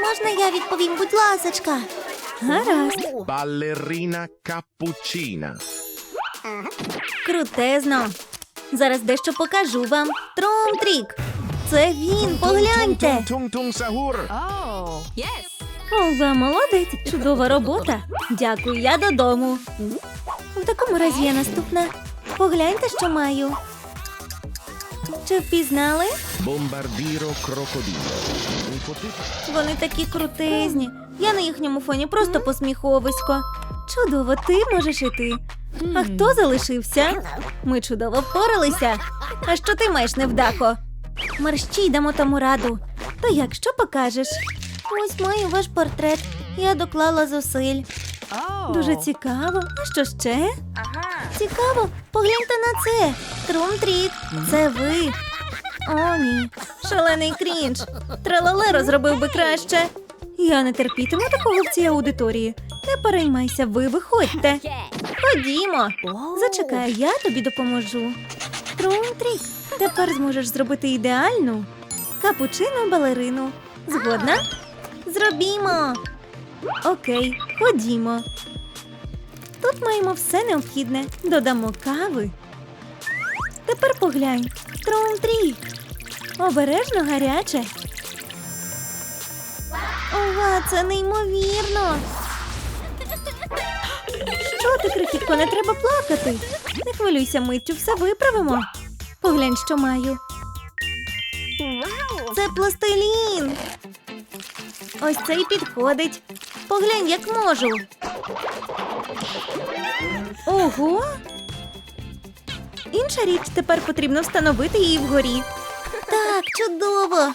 Можна я відповім, будь ласочка? Гаразд, Ballerina cappuccina. крутезно. Зараз дещо покажу вам. Трум-трік. Це він, погляньте. Tung tung sahur. Ова, молодець, чудова робота. Дякую, я додому. В такому разі я наступна. Погляньте, що маю. Чи впізнали? Bombardiro crocodilo. Вони такі крутезні. Я на їхньому фоні просто посміховисько. Чудово, ти можеш іти. А хто залишився? Ми чудово впоралися. А що ти маєш невдахо? Мерщій дамо тому раду. То як що покажеш? Ось маю ваш портрет. Я доклала зусиль. Дуже цікаво. А що ще? Цікаво, погляньте на це. Трум-трік, це ви. О, ні. Шалений крінж. Тралалеро зробив би краще. Я не терпітиму такого в цій аудиторії. Не переймайся, ви виходьте. Ходімо. Зачекай, я тобі допоможу. Трум-трік, тепер зможеш зробити ідеальну капучино балерину. Згодна? Зробімо. Окей, ходімо. Тут маємо все необхідне. Додамо кави. Тепер поглянь. Трум-трік. Обережно гаряче. Ова, це неймовірно. Що ти, крихітко, не треба плакати. Не хвилюйся, миттю, все виправимо. Поглянь, що маю. Це пластилін. Ось цей підходить. Поглянь, як можу. Ого. Інша річ тепер потрібно встановити її вгорі. Так, чудово.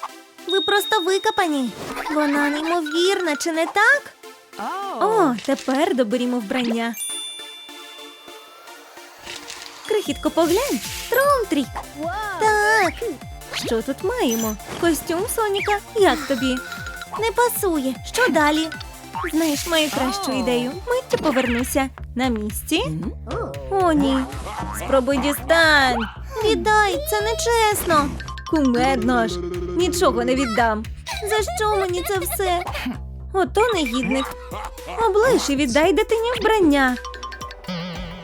Ви просто викопані. Вона неймовірна, чи не так? О, тепер доберімо вбрання. Крихітко, поглянь. Трумтрік. Так. Що тут маємо? Костюм Соніка. Як тобі? Не пасує. Що далі? Знаєш, маю кращу ідею. Миттю повернуся. На місці? О, ні. Спробуй дістань. Віддай, це нечесно. Кумедно ж. Нічого не віддам. За що мені це все? Ото негідник. Облиш і віддай дитині вбрання.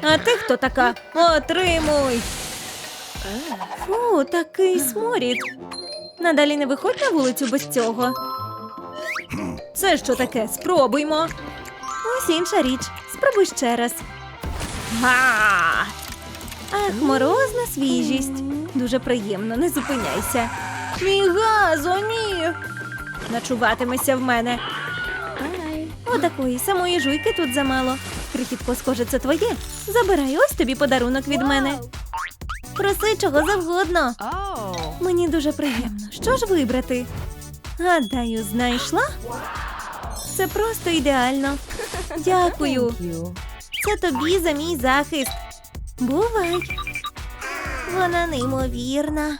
А ти хто така? Отримуй. Фу, такий сморід. Надалі не виходь на вулицю без цього. Це що таке? Спробуймо. Ось інша річ. Спробуй ще раз. Га! Ах, морозна свіжість. Дуже приємно, не зупиняйся. Мій газ, о ні! Начуватимеся в мене. Отакої самої жуйки тут замало. Крихітко, схоже, це твоє. Забирай ось тобі подарунок від мене. Проси чого завгодно. Мені дуже приємно. Що ж вибрати? Гадаю, знайшла? Це просто ідеально. Дякую. Це тобі за мій захист. Бувай. Вона неймовірна.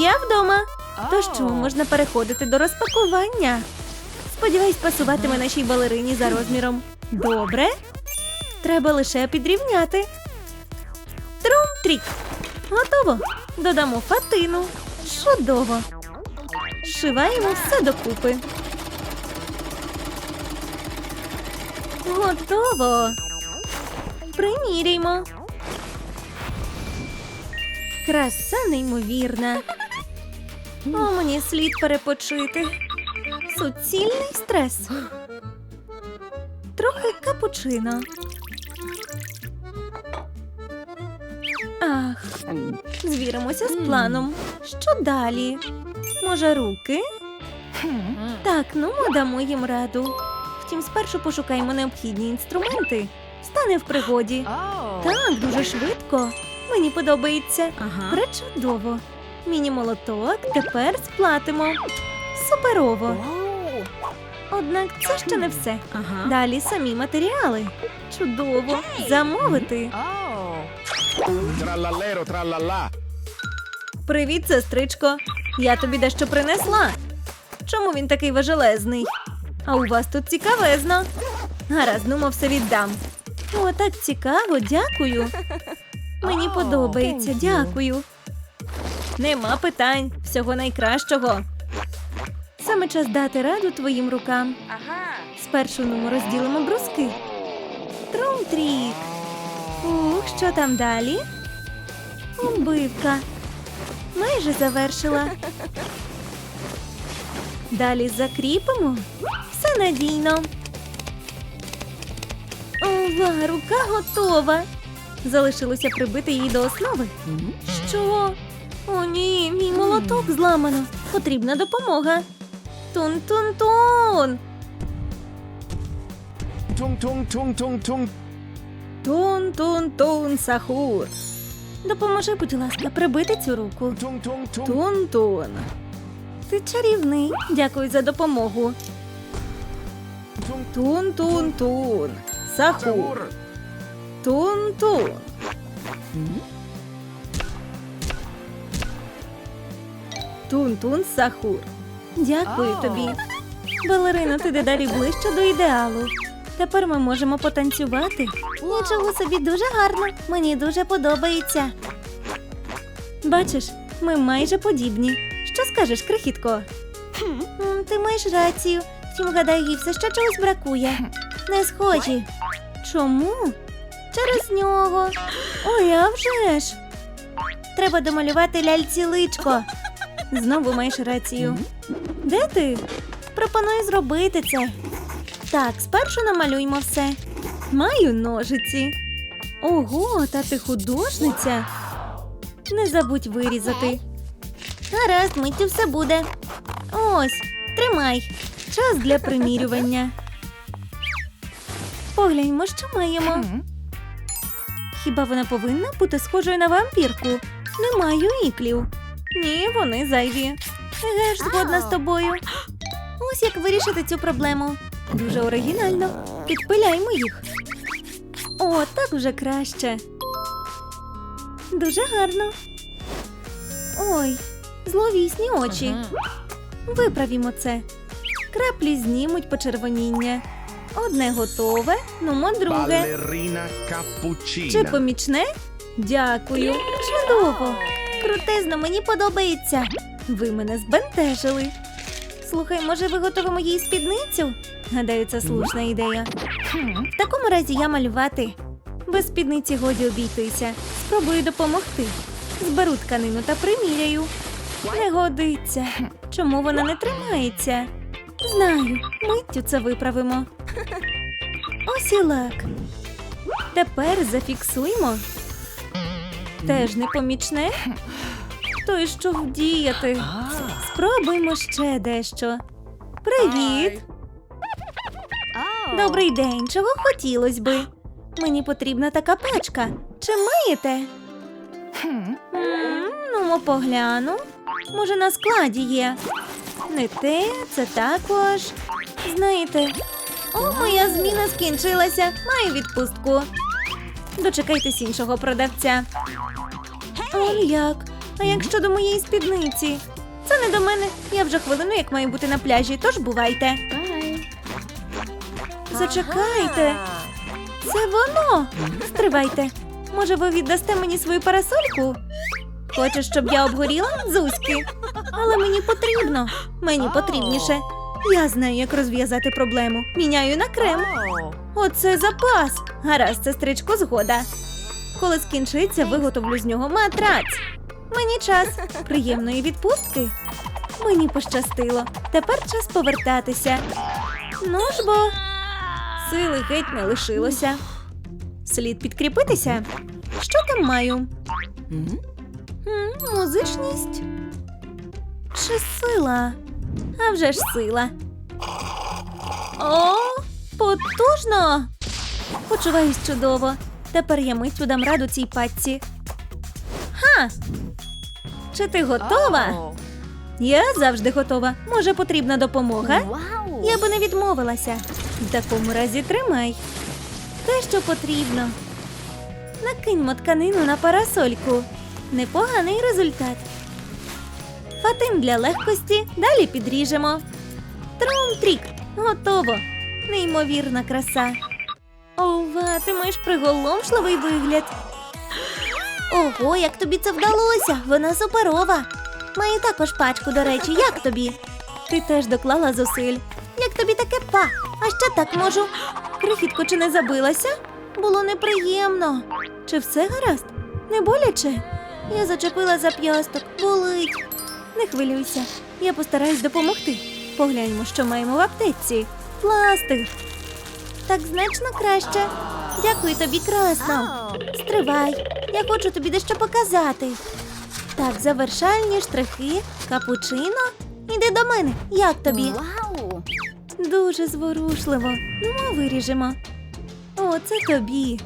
Я вдома. То що, можна переходити до розпакування? Сподіваюсь, пасуватиме нашій балерині за розміром. Добре. Треба лише підрівняти. Трум-трік. Готово. Додамо фатину. Чудово. Зшиваємо все докупи. Готово. Приміряймо. Краса неймовірна. О, мені слід перепочити. Суцільний стрес. Трохи капучино. Ах, звіримося з планом. Що далі? Може, руки? Так, ну дамо їм раду. Втім, спершу пошукаємо необхідні інструменти. Стане в пригоді. Так, дуже швидко. Мені подобається. Пречудово. Міні-молоток тепер сплатимо. Суперово. Однак це ще не все. Далі самі матеріали. Чудово. Замовити. Привіт, сестричко. Я тобі дещо принесла. Чому він такий важелезний? А у вас тут цікавезно. Гаразд, ну, мов все віддам. О, так цікаво, дякую. Мені подобається, дякую. Нема питань. Всього найкращого. Саме час дати раду твоїм рукам. Спершу ну, розділимо бруски. Трум-трік. Ух, що там далі? Убивка. Майже завершила. Далі закріпимо. Все надійно. Ова, рука готова. Залишилося прибити її до основи. Що? О, ні, мій молоток зламано. Потрібна допомога. Тун-тун-тун. Tung. Тун-тун-тун, Сахур. Допоможи, будь ласка, прибити цю руку. Тун-тун. Ти чарівний. Дякую за допомогу. Тун-тун-тун. Sahur. Тун-тун. Тун-тун, Сахур. Дякую тобі. Балерина, ти дедалі ближче до ідеалу. Тепер ми можемо потанцювати. Нічого собі дуже гарно. Мені дуже подобається. Бачиш, ми майже подібні. Що скажеш, крихітко? Ти маєш рацію. Втім, гадаю, їй все ще чогось бракує. Не схожі. Чому? Через нього. Ой, а вже ж. Треба домалювати ляльці личко. Знову маєш рацію. Де ти? Пропоную зробити це. Так, спершу намалюймо все. Маю ножиці. Ого, та ти художниця. Не забудь вирізати. Гаразд, миттю все буде. Ось, тримай. Час для примірювання. Погляньмо, що маємо. Хіба вона повинна бути схожою на вампірку? Не маю іклів. Ні, вони зайві. Еге ж, згодна з тобою. Ось як вирішити цю проблему. Дуже оригінально. Підпиляймо їх. О, так вже краще. Дуже гарно. Ой, зловісні очі. Виправімо це. Краплі знімуть почервоніння. Одне готове, ну друге. Чи помічне? Дякую. Чудово. Крутезно, мені подобається. Ви мене збентежили. Слухай, може, виготовимо їй спідницю? Гадаю, це слушна ідея. В такому разі я малювати. Без спідниці годі обійтися. Спробую допомогти. Зберу тканину та приміряю. Не годиться. Чому вона не тримається? Знаю, миттю це виправимо. Ось і лак. Тепер зафіксуємо. Теж непомічне. То й що вдіяти? Спробуймо ще дещо. Привіт! Добрий день, чого хотілося би? Мені потрібна така пачка. Чи маєте? Ну, погляну. Може, на складі є. Не те, це також. Знаєте, о, моя зміна скінчилася. Маю відпустку. Дочекайтесь іншого продавця. Он як? А як щодо моєї спідниці? Це не до мене. Я вже хвилину, як маю бути на пляжі, тож бувайте. Зачекайте. Це воно. Стривайте. Може, ви віддасте мені свою парасольку? Хочеш, щоб я обгоріла? Зузьки. Але мені потрібно. Мені потрібніше. Я знаю, як розв'язати проблему. Міняю на крем. Оце запас. Гаразд, сестричко, згода. Коли скінчиться, виготовлю з нього матрац. Мені час приємної відпустки. Мені пощастило. Тепер час повертатися. Ну ж бо. Сили геть не лишилося. Слід підкріпитися. Що там маю? М, музичність? Чи сила? А вже ж сила. О, потужно! Почуваюсь чудово. Тепер я миттю дам раду цій патці. Ха! Чи ти готова? Я завжди готова. Може, потрібна допомога? Я би не відмовилася. В такому разі тримай. Те, що потрібно. Накиньмо тканину на парасольку. Непоганий результат. Фатин для легкості. Далі підріжемо. Трум-трік. Готово. Неймовірна краса. Ова, ти маєш приголомшливий вигляд. Ого, як тобі це вдалося? Вона суперова. Маю також пачку, до речі, як тобі? Ти теж доклала зусиль. Як тобі таке па? А ще так можу. Крихітко, чи не забилася? Було неприємно. Чи все гаразд? Не боляче? Я зачепила зап'ясток. Болить. Не хвилюйся. Я постараюсь допомогти. Погляньмо, що маємо в аптеці. Пластир. Так значно краще. Дякую тобі, красно. Стривай. Я хочу тобі дещо показати. Так, завершальні штрихи, капучино. Іди до мене. Як тобі? Вау! Дуже зворушливо. Ну, ми виріжемо. О, це тобі.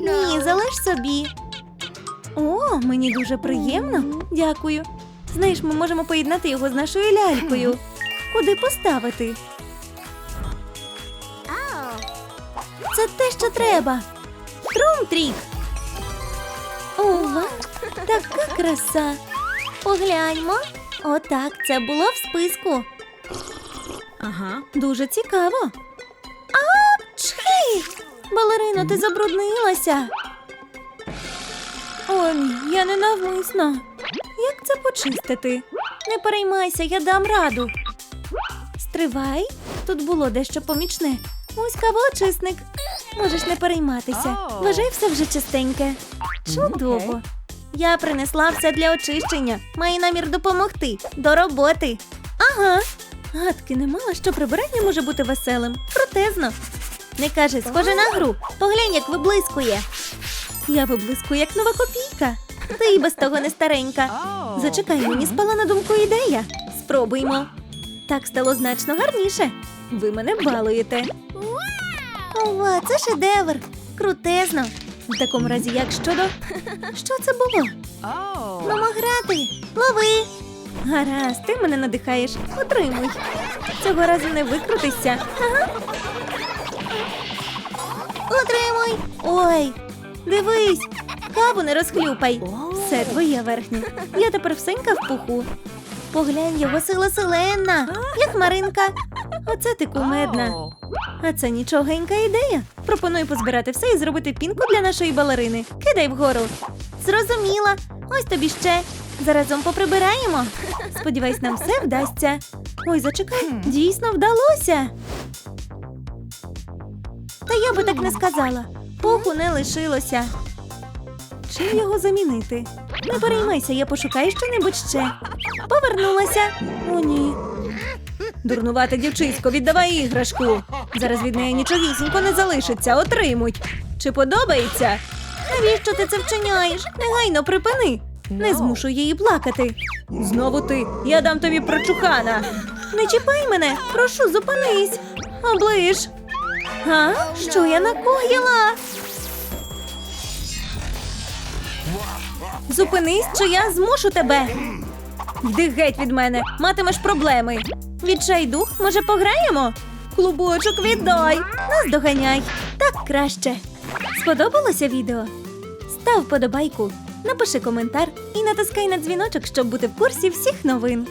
Ні, залиш собі. О, мені дуже приємно. Дякую. Знаєш, ми можемо поєднати його з нашою лялькою. Куди поставити? Це те, що треба. Трум-трік. Ова, така краса. Погляньмо. Отак, це було в списку. Ага. Дуже цікаво. Чхи! Балерино, ти забруднилася. О, ні, я ненавмисно. Як це почистити? Не переймайся, я дам раду. Стривай, тут було дещо помічне. Ось кавоочисник. Можеш не перейматися. Вважай все вже чистеньке. Чудово. Я принесла все для очищення. Маю намір допомогти. До роботи. Ага. Гадки не мала, що прибирання може бути веселим. Крутезно. Не кажи, схоже на гру. Поглянь, як виблискує. Я виблискую, як нова копійка. Ти і без того не старенька. Зачекай, мені спала на думку ідея. Спробуймо. Так стало значно гарніше. Ви мене балуєте. Ова, це шедевр. Крутезно. В такому разі, як щодо. Що це було? Ну, грати. Лови. Гаразд, ти мене надихаєш. Отримуй. Цього разу не викрутися. Ага. Отримуй. Ой, Дивись, каву не розхлюпай. все твоє верхнє. Я тепер всенька в пуху. Поглянь, його сила селенна. Як Маринка. Оце ти кумедна. А це нічогенька ідея. Пропоную позбирати все і зробити пінку для нашої балерини. Кидай вгору. Зрозуміла. Ось тобі ще. Заразом поприбираємо. Сподіваюсь, нам все вдасться. Ой, зачекай, дійсно вдалося. Та я би так не сказала. Пуху не лишилося. Чим його замінити? Не переймайся, я пошукаю щонебудь ще. Повернулася. О, ні. Дурнувате дівчисько, віддавай іграшку. Зараз від неї нічогісінько не залишиться. Отримуй. Чи подобається? Навіщо ти це вчиняєш? Негайно припини. Не змушу її плакати. Знову ти. Я дам тобі прочухана. Не чіпай мене, прошу, зупинись. Оближ. А? Що я накоїла? Зупинись, чи я змушу тебе. Йди геть від мене, матимеш проблеми. Відчайду, може, пограємо? Клубочок віддай. Нас доганяй. Так краще. Сподобалося відео? Став подобайку, напиши коментар і натискай на дзвіночок, щоб бути в курсі всіх новин.